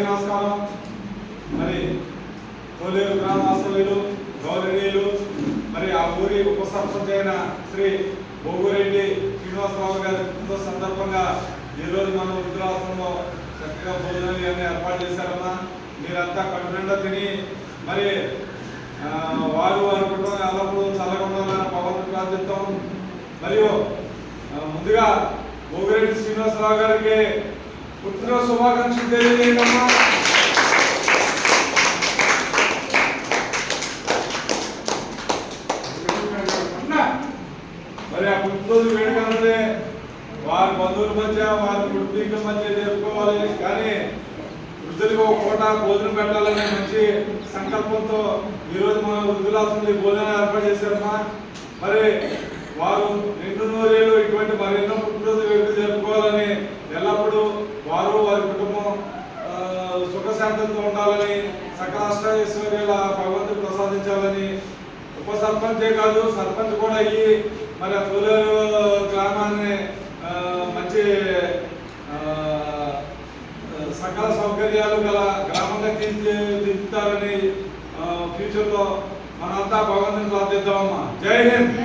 అందరికీ నమస్కారం. మరి కోలేరు గ్రామవాసులు గౌరవనీయులు మరి ఆ ఊరి ఉప సర్పంచ్ అయిన శ్రీ బొగ్గురెడ్డి శ్రీనివాసరావు గారి పుట్టిన సందర్భంగా ఈరోజు మనం వృద్ధులాశ్రమంలో చక్కగా భోజనాలు ఇవన్నీ ఏర్పాటు చేశారమ్మా. మీరంతా కడుపునిండా తిని మరి వారు వారి కుటుంబం ఎల్లప్పుడూ చల్లగా పవన్ ప్రార్థిస్తాం. మరియు ముందుగా బొగ్గురెడ్డి శ్రీనివాసరావు గారికి పుట్టినరోజు శుభాకాంక్షలు తెలియజేయమ్మా మరి ఆ పుట్టినరోజు వేడుక వారి బంధువుల మధ్య వారి కుటుంబీకుల మధ్య జరుపుకోవాలి. కానీ వృద్ధులకు ఒక పూట భోజనం పెట్టాలనే మంచి సంకల్పంతో ఈరోజు మన వృద్ధులాస్తుంది భోజనం ఏర్పాటు చేశారమ్మా మరి వారు రెండు నూరేళ్ళు ఇటువంటి మరెన్నో పుట్టినరోజు వేడుక జరుపుకోవాలని ఎల్లప్పుడూ వారు వారి కుటుంబం ఆ, సుఖశాంతంతో ఉండాలని సకల అష్టైశ్వర్యాల భగవంతుడు ప్రసాదించాలని ఉప సర్పంచే కాదు సర్పంచ్ కూడా అయ్యి మరి ఆ గ్రామాన్ని మంచి సకల సౌకర్యాలు గల గ్రామంగా తీర్చిదిద్దుతారని ఫ్యూచర్లో మనంతా భగవంతుని ప్రార్థిద్దామమ్మా జై హింద్!